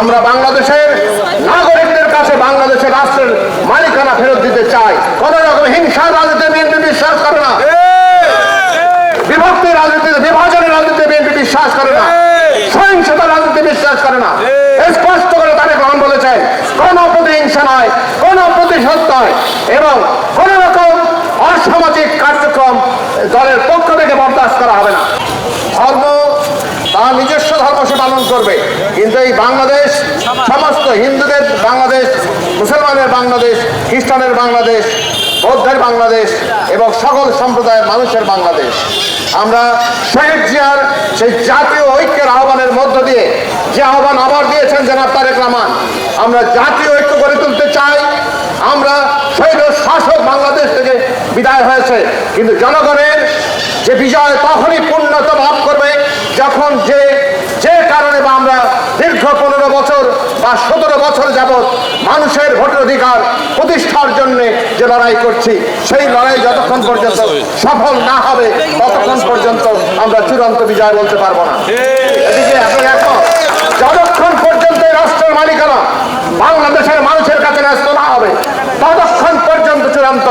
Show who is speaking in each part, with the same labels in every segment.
Speaker 1: আমরা বাংলাদেশের নাগরিকদের কাছে বাংলাদেশের রাষ্ট্রের মালিকানা ফেরত দিতে চাই। কোন রকম হিংসার রাজনীতি বিএনপি বিশ্বাস করে না। বিভক্তি রাজনীতিতে বিভাজনের রাজনীতিতে বিএনপি বিশ্বাস করে না। সহিংসতা রাজনীতি বিশ্বাস করে না। স্পষ্ট করে তারেক রহমান বলেছেন কোন প্রতিহিংসা নয় কোন প্রতিশোধ নয় এবং কোন রকম অসামাজিক কার্যক্রম দলের পক্ষ থেকে বরদাস্ত করা হবে না। ধর্ম তার নিজস্ব ধর্ম পালন করবে। কিন্তু এই বাংলাদেশ সমস্ত হিন্দুদের বাংলাদেশ, মুসলমানের বাংলাদেশ, খ্রিস্টানের বাংলাদেশ, বৌদ্ধের বাংলাদেশ এবং সকল সম্প্রদায়ের মানুষের বাংলাদেশ। আমরা শেখ জিয়ার সেই জাতীয় ঐক্যের আহ্বানের মধ্য দিয়ে যে আহ্বান আবার দিয়েছেন জনাব তারেক রহমান, আমরা জাতীয় ঐক্য গড়ে তুলতে চাই। আমরা শৈল শাসক বাংলাদেশ থেকে বিদায় হয়েছে। কিন্তু জনগণের যে বিজয় তখনই পূর্ণতা লাভ করবে যখন যে কারণে বা আমরা দীর্ঘ পনেরো বছর বা সতেরো বছর যাবৎ মানুষের ভোটের অধিকার প্রতিষ্ঠার জন্য যে লড়াই করছি, সেই লড়াই যতক্ষণ পর্যন্ত সফল না হবে, ততক্ষণ পর্যন্ত আমরা চূড়ান্ত বিজয় বলতে পারব না। এদিকে যতক্ষণ পর্যন্ত রাষ্ট্রের মালিকানা বাংলাদেশের মানুষের কাছে ন্যস্ত না হবে, ততক্ষণ পর্যন্ত চূড়ান্ত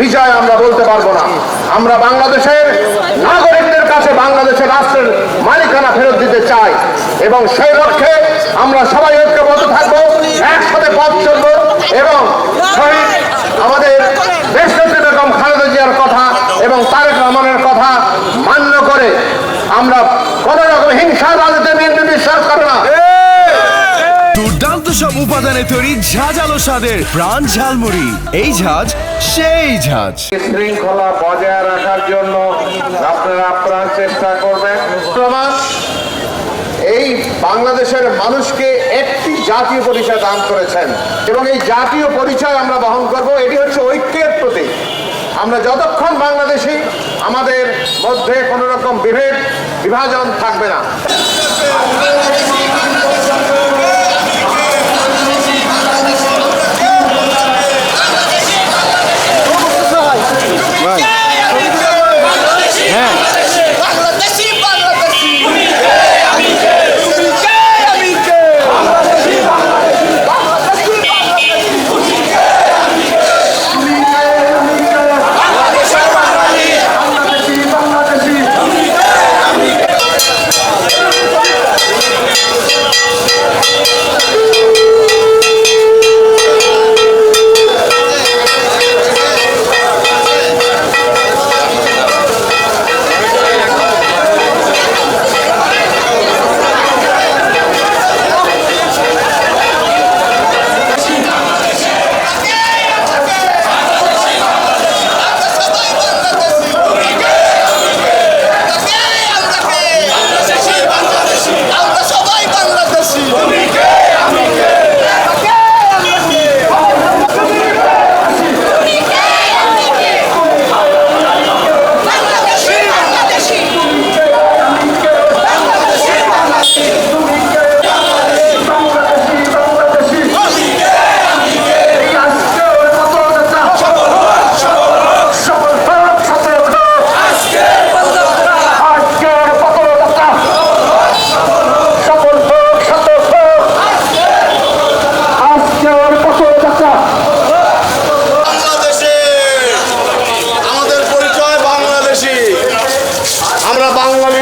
Speaker 1: বিজয় আমরা বলতে পারব না। আমরা বাংলাদেশের নাগরিকদের কাছে বাংলাদেশের রাষ্ট্রের মালিকানা ফেরত দিতে চাই এবং সেই লক্ষ্যে আমরা সবাই থাকব একসাথে পথ চলবো এবং শহীদ আমাদের দেশনেত্রী বেগম খালেদা জিয়ার কথা এবং তারেক রহমানের কথা মান্য করে আমরা কোন রকম হিংসা রাজনীতি বিএনপি বিশ্বাস করে না।
Speaker 2: দুর্দান্ত সব উপাদানে তৈরি ঝাঁঝালো স্বাদের প্রাণ ঝালমুড়ি। এই ঝাঁজ সেই ঝাঁজ।
Speaker 1: শৃঙ্খলা বজায় রাখার জন্য আপনারা আপ্রাণ চেষ্টা করবেন। এই বাংলাদেশের মানুষকে একটি জাতীয় পরিচয় দান করেছেন। এবং এই জাতীয় পরিচয় আমরা বহন করব, এটি হচ্ছে ঐক্যের প্রতীক। আমরা যতক্ষণ বাংলাদেশি, আমাদের মধ্যে কোনো রকম বিভেদ, বিভাজন থাকবে না।
Speaker 3: বাঙালি